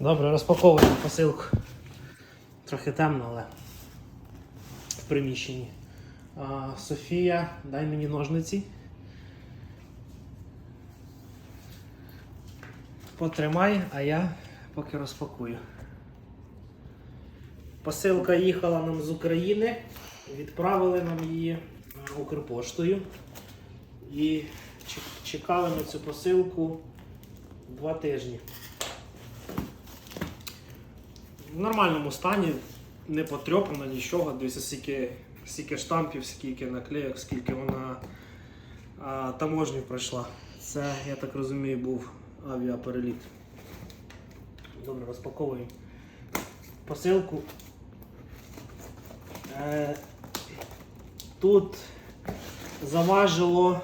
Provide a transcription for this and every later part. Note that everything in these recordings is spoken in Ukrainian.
Добре, розпаковуємо посилку. Трохи темно, але в приміщенні. А, Софія, дай мені ножниці. Потримай, а я поки розпакую. Посилка їхала нам з України, відправили нам її Укрпоштою. І чекали на цю посилку два тижні. В нормальному стані, не потрьопано нічого. Дивіться, скільки, скільки штампів, скільки наклеїк, скільки вона а, таможню пройшла. Це, я так розумію, був авіапереліт. Добре, розпаковуємо посилку. Е, тут заважило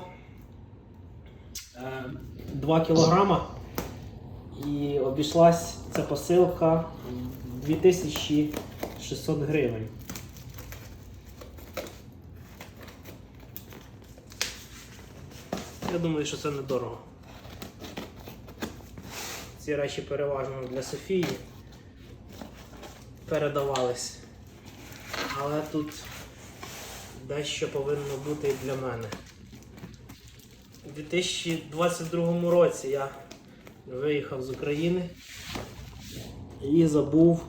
е, 2 кілограма і обійшлась ця посилка 2600 гривень. Я думаю, що це недорого. Ці речі переважно для Софії передавались. Але тут дещо повинно бути і для мене. У 2022 році я виїхав з України і забув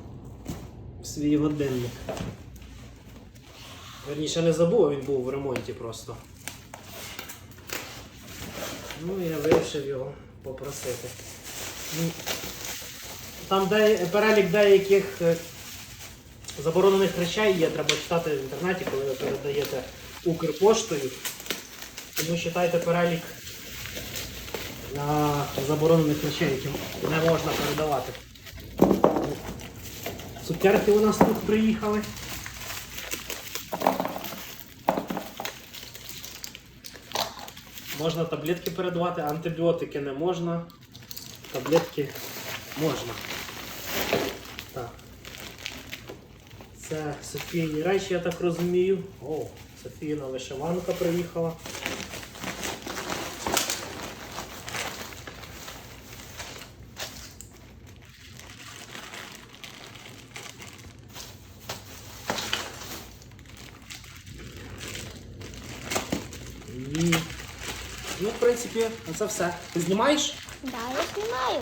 свій годинник. Верніше не забув, а він був в ремонті просто. Ну я вирішив його попросити. Ну, Там де, перелік деяких е, заборонених речей є, треба читати в інтернеті, коли ви передаєте Укрпоштою. Тому читайте перелік на заборонених речей, які не можна передавати. Цукерки у нас тут приїхали. Можна таблетки передавати, антибіотики не можна. Таблетки можна. Так. Це Софійні речі, я так розумію. О, Софійна вишиванка приїхала. І, ну, в принципі, це все. Ти знімаєш? Да, я знімаю.